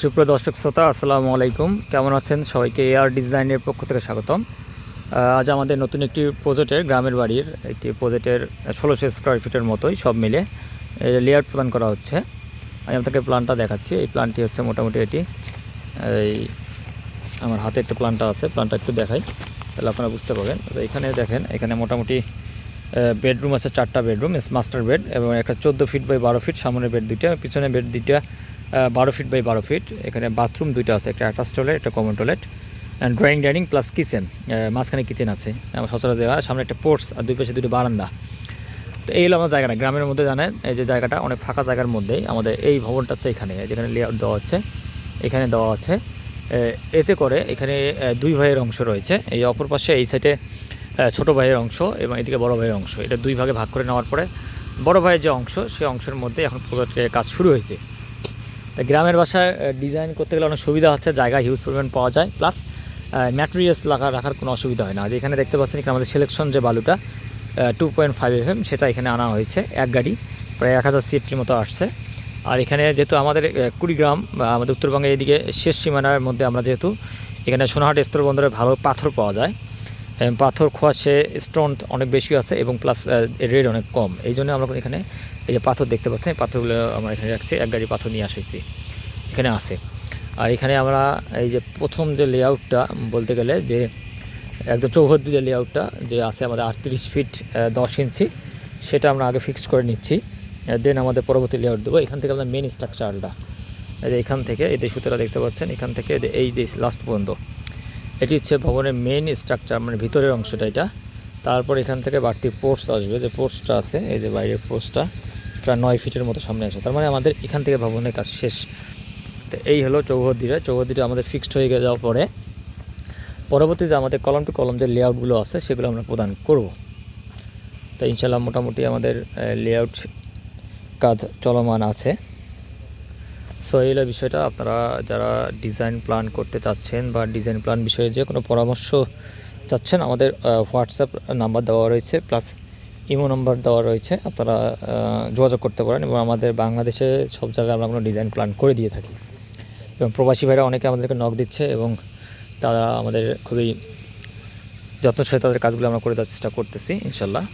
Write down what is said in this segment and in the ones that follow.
সুপ্রিয় দর্শক শ্রোতা, আসসালামু আলাইকুম। কেমন আছেন সবাইকে? এআর ডিজাইনের পক্ষ থেকে স্বাগতম। আজ আমাদের নতুন একটি প্রজেক্টের গ্রামের বাড়ির একটি প্রজেক্টের ষোলোশো স্কোয়ার ফিটের মতোই সব মিলে লেআউট প্রদান করা হচ্ছে। আমি আপনাকে প্ল্যানটা দেখাচ্ছি। এই প্ল্যানটি হচ্ছে মোটামুটি এটি। এই আমার হাতে একটা প্ল্যানটা আছে। প্ল্যানটা একটু দেখাই, তাহলে আপনারা বুঝতে পারবেন। তো এখানে দেখেন, এখানে মোটামুটি বেডরুম আছে চারটা বেডরুম মাস্টার বেড এবং একটা চোদ্দ ফিট বাই বারো ফিট সামনের বেড দুইটা পিছনে বেড দুইটা বারো ফিট বাই বারো ফিট এখানে বাথরুম দুইটা আছে, একটা অ্যাটাচ টয়লেট একটা common toilet and drawing dining plus kitchen মাঝখানে কিচেন আছে। সচরাচর দেওয়া, সামনে একটা পোর্টস আর দুই পাশে দুটো বারান্দা। তো এই হলো আমার জায়গাটা, গ্রামের মধ্যে জানেন, এই যে জায়গাটা অনেক ফাঁকা জায়গার মধ্যেই আমাদের এই ভবনটা হচ্ছে এখানে যেখানে লেআউট দেওয়া হচ্ছে, এখানে দেওয়া আছে। এতে করে এখানে দুই ভাইয়ের অংশ রয়েছে। এই অপর পাশে এই সাইডে ছোট ভাইয়ের অংশ এবং এদিকে বড় ভাইয়ের অংশ। এটা দুই ভাগে ভাগ করে নেওয়ার পরে বড় ভাইয়ের যে অংশ সেই অংশের মধ্যে এখন প্রজেক্টের কাজ শুরু হয়েছে। গ্রামের বাসায় ডিজাইন করতে গেলে অনেক সুবিধা হচ্ছে, জায়গা হিউজ পরিমাণ পাওয়া যায় প্লাস ম্যাটেরিয়ালস লাগা রাখার কোনো অসুবিধা হয় না। আর এখানে দেখতে পাচ্ছেন এখানে আমাদের সিলেকশন যে বালুটা two point five F M সেটা এখানে আনা হয়েছে, এক গাড়ি, প্রায় এক হাজার সিএফটির মতো আসছে। আর এখানে যেহেতু আমাদের কুড়িগ্রাম আমাদের উত্তরবঙ্গের এদিকে শেষ সীমানার মধ্যে আমরা যেহেতু, এখানে সোনাহাট স্তর বন্দরে ভালো পাথর পাওয়া যায়। পাথর খোয়াশে স্টোন অনেক বেশি আছে এবং প্লাস রেট অনেক কম। এই জন্য আমরা এখানে এই যে পাথর দেখতে পাচ্ছেন পাথরগুলো আমরা এখানে রাখছি। এক গাড়ি পাথর নিয়ে আসেছি। এখানে আছে। আর এখানে আমরা এই যে প্রথম যে লেআউটটা বলতে গেলে যে একদম চৌহদ্দি যে লেআউটটা যে আছে আমাদের আটত্রিশ ফিট দশ ইঞ্চি সেটা আমরা আগে ফিক্সড করে নিচ্ছি। দেন আমাদের পরবর্তী লেআউট দেবো। এখান থেকে আমাদের মেন স্ট্রাকচারটা এই যে এখান থেকে, এই যে সুতোটা দেখতে পাচ্ছেন, এখান থেকে এই যে লাস্ট পর্যন্ত এটি হচ্ছে ভবনের মেন স্ট্রাকচার মানে ভিতরের অংশটা এটা। তারপর এখান থেকে বাড়তি পোস্ট আসবে। যে পোস্টটা আছে, এই যে বাইরের পোস্টটা প্রায় নয় ফিটের মতো সামনে আছে। তার মানে আমাদের এখান থেকে ভবনের কাজ শেষ। তো এই হলো চৌহদ্দিটা চৌহদ্দিটা আমাদের ফিক্সড হয়ে যাওয়ার পরে। পরবর্তীতে আমাদের কলম টু কলম যে লেআউটগুলো আছে, সেগুলো আমরা প্রদান করব। তো ইনশাল্লাহ মোটামুটি আমাদের লেআউট কাজ চলমান আছে। সো এই বিষয়টা। আপনারা যারা ডিজাইন প্ল্যান করতে চাচ্ছেন বা ডিজাইন প্ল্যান বিষয়ে যে কোনো পরামর্শ চাচ্ছেন, আমাদের হোয়াটসঅ্যাপ নাম্বার দেওয়া রয়েছে প্লাস ইমো নাম্বার দেওয়া রয়েছে। আপনারা যোগাযোগ করতে পারেন এবং আমাদের বাংলাদেশে সব জায়গায় আমরা কোনো ডিজাইন প্ল্যান করে দিয়ে থাকি। এবং প্রবাসী ভাইরা অনেকে আমাদেরকে নক দিচ্ছে এবং তারা আমাদের খুবই যত্ন সহিত তাদের কাজগুলো আমরা করে দেওয়ার চেষ্টা করতেছি, ইনশাল্লাহ।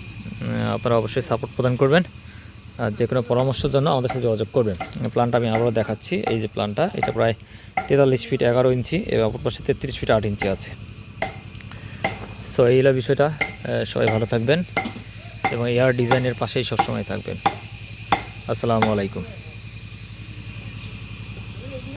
আপনারা অবশ্যই সাপোর্ট প্রদান করবেন। যে কোনো পরামর্শের জন্য আমাদের সাথে যোগাযোগ করবেন। প্ল্যানটা আমি আবারও দেখাচ্ছি। এই যে প্ল্যানটা, এটা প্রায় তেতাল্লিশ ফিট এগারো ইঞ্চি এবং অপর পাশে তেত্রিশ ফিট আট ইঞ্চি আছে। সো এই হলো বিষয়টা। সবাই ভালো থাকবেন এবং এয়ার ডিজাইনের পাশেই সবসময় থাকবেন। আসসালামু আলাইকুম।